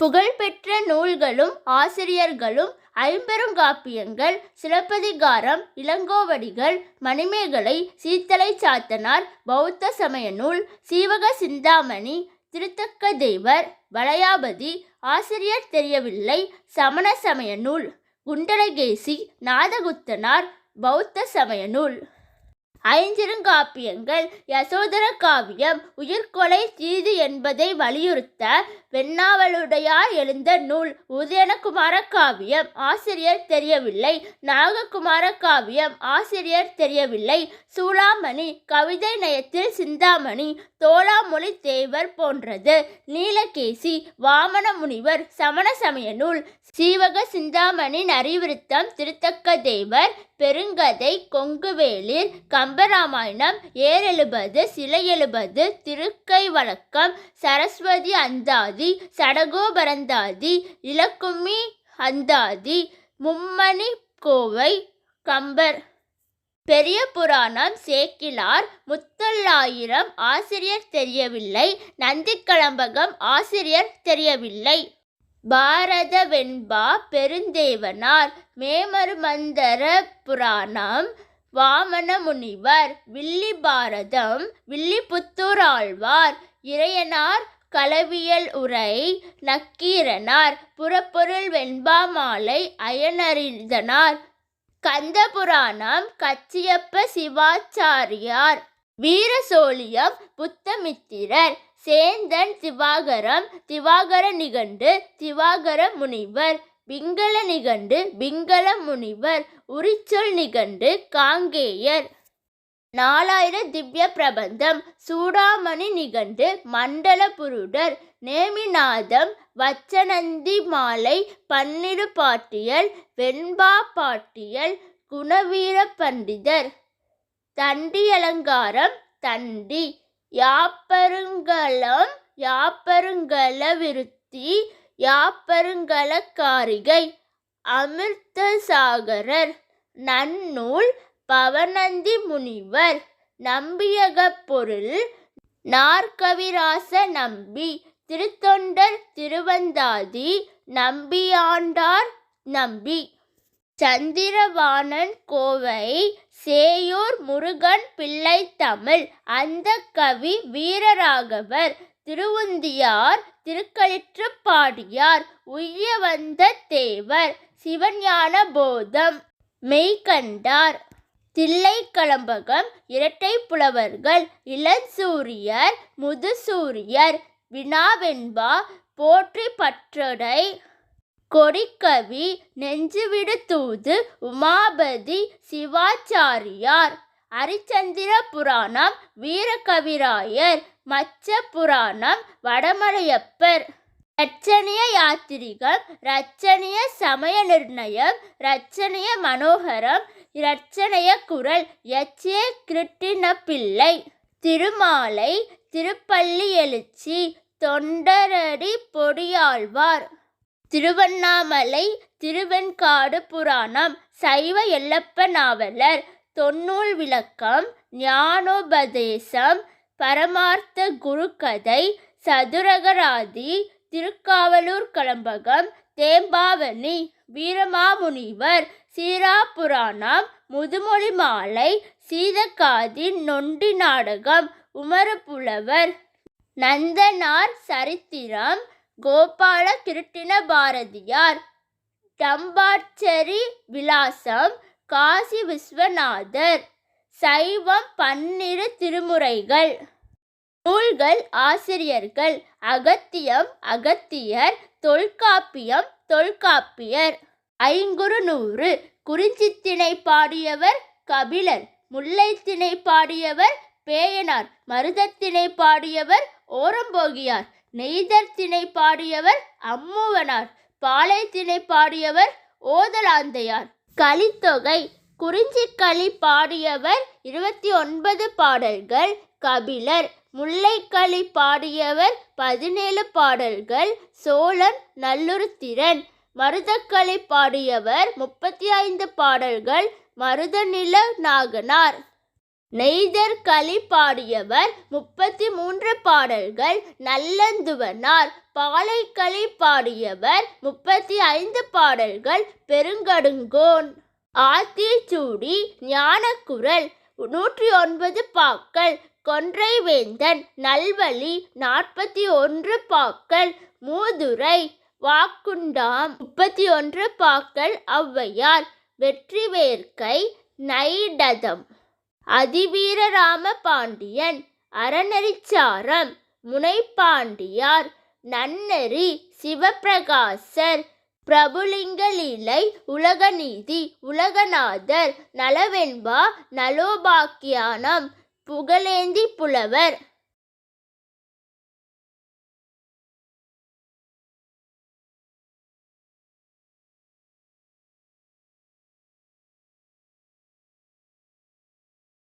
புகழ்பெற்ற நூல்களும் ஆசிரியர்களும் ஐம்பெருங்காப்பியங்கள் சிலப்பதிகாரம் இளங்கோவடிகள் மணிமேகலை சீத்தலை சாத்தனார் பௌத்த சமய நூல் சீவக சிந்தாமணி திருத்தக்க தேவர் வளையாபதி ஆசிரியர் தெரியவில்லை சமண சமய நூல் குண்டலகேசி நாதகுத்தனார் பௌத்த சமய நூல். ஐஞ்சிறுங்காப்பியங்கள் யசோதர காவியம் உயிர்கொலை தீது என்பதை வலியுறுத்த வெண்ணாவலுடையார் எழுந்த நூல். உதயனகுமார காவியம் ஆசிரியர் தெரியவில்லை. நாககுமார காவியம் ஆசிரியர் தெரியவில்லை. சூளாமணி கவிதை நயத்தில் சிந்தாமணி தோளாமொழி தேவர் போன்றது. நீலகேசி வாமன முனிவர் சமண சமய நூல். சீவக சிந்தாமணி அறிவிருத்தம் திருத்தக்க தேவர் பெருங்கதை கொங்குவேளிர் கம்பராமாயணம் ஏர் எழுபது சிலை எழுபது திருக்கை வழக்கம் சரஸ்வதி அந்தாதி சடகோபரந்தாதி இலக்குமி அந்தாதி மும்மணி கோவை கம்பர். பெரிய புராணம் சேக்கிலார் முத்தொள்ளாயிரம் ஆசிரியர் தெரியவில்லை நந்திக்கலம்பகம் ஆசிரியர் தெரியவில்லை. பாரத வெண்பா பெருந்தேவனார் மேமருமந்தர புராணம் வாமன முனிவர் வில்லி பாரதம் வில்லிபுத்தூர் ஆழ்வார் இறையனார் களவியல் உரை நக்கீரனார் புறப்பொருள் வெண்பா மாலை அயனறிந்தனார் கந்தபுராணம் கச்சியப்ப சிவாச்சாரியார் வீரசோழியம் புத்தமித்திரர் சேந்தன் திவாகரம் திவாகர நிகண்டு திவாகர முனிவர் பிங்கள நிகண்டு பிங்கள முனிவர் உரிச்சொல் நிகண்டு காங்கேயர். நாலாயிர திவ்ய பிரபந்தம் சூடாமணி நிகண்டு மண்டல புருடர் நேமிநாதம் வச்சனந்தி மாலை பன்னிரு பாட்டியல் வெண்பா பாட்டியல் குணவீர பண்டிதர். தண்டி அலங்காரம் தண்டி யாப்பருங்கலம் யாப்பருங்கல விருத்தி யாப்பருங்கலக்காரிகை அமிர்தசாகரர் நன்னூல் பவனந்தி முனிவர் நம்பியகப் பொருள் நாற்கவிராச நம்பி திருத்தொண்டர் திருவந்தாதி நம்பியாண்டார் நம்பி சந்திரவாணன் கோவை சேயூர் முருகன் பிள்ளை தமிழ் அந்த கவி வீரராகவர் திருவுந்தியார் திருக்களிற்றுப்பாடியார் உய்ய வந்த தேவர் சிவஞான போதம். மெய்கண்டார் தில்லைக்கலம்பகம் இரட்டை புலவர்கள் இளஞ்சூரியர் முதுசூரியர் வினாவென்பா போற்றி பற்றடை. கொடிக்கவி நெஞ்சுவிடு தூது உமாபதி சிவாச்சாரியார். அரிச்சந்திர புராணம் வீரகவிராயர் மச்ச புராணம் வடமலையப்பர். ரச்சனிய யாத்திரிகம் ரச்சனிய சமய நிர்ணயம் ரச்சனிய மனோகரம் இரச்சனைய குரல் எச்சே கிருட்டின பிள்ளை திருமாலை திருப்பள்ளி எழுச்சி தொண்டரடி பொடியாழ்வார். திருவண்ணாமலை திருவெண்காடு புராணம் சைவ எல்லப்ப நாவலர் தொன்னூல் விளக்கம் ஞானோபதேசம் பரமார்த்த குருகதை சதுரகராதி திருக்காவலூர் கலம்பகம் தேம்பாவணி வீரமாமுனிவர் சீராபுராணம் முதுமொழி மாலை சீதக்காதின் நொண்டி நாடகம் உமரப்புலவர். நந்தனார் சரித்திரம் கோபால கிருட்டின பாரதியார். டம்பாட்சரி விலாசம் காசி விஸ்வநாதர். சைவம் பன்னிரு திருமுறைகள். நூல்கள் ஆசிரியர்கள். அகத்தியம் அகத்தியர். தொல்காப்பியம் தொல்காப்பியர். ஐங்குறுநூறு குறிஞ்சித்திணை பாடியவர் கபிலர். முல்லைத்திணை பாடியவர் பேயனார். மருதத்திணை பாடியவர் ஓரம்போகியார். நெய்தர் திணை பாடியவர் அம்முவனார். பாலைத்திணை பாடியவர் ஓதலாந்தையார். கலித்தொகை. குறிஞ்சிக்களி பாடியவர் இருபத்தி ஒன்பது பாடல்கள். கபிலர். முல்லைக்களி பாடியவர் பதினேழு பாடல்கள். சோழன் நல்லுருத்திரன். மருதக்களி பாடியவர் முப்பத்தி ஐந்து பாடல்கள். மருதநில நாகனார். நெய்தர்களி பாடியவர் முப்பத்தி மூன்று பாடல்கள் நல்லந்துவனார். பாலைக்களி பாடியவர் முப்பத்தி ஐந்து பாடல்கள் பெருங்கடுங்கோன். ஆத்திச்சூடி ஞானக்குரல் நூற்றி ஒன்பது பாக்கள் கொன்றைவேந்தன் நல்வழி நாற்பத்தி ஒன்று பாக்கள் மூதுரை வாக்குண்டாம் முப்பத்தி ஒன்று பாக்கள் ஔவையார் வெற்றிவேற்கை நைடதம். அதிவீரராம பாண்டியன் அறநெறிச்சாரம் முனைப்பாண்டியார் நன்னெறி சிவப்பிரகாசர் பிரபுலிங்கலீலை உலகநீதி உலகநாதர் நலவெண்பா நலோபாக்கியானம் புகழேந்தி புலவர்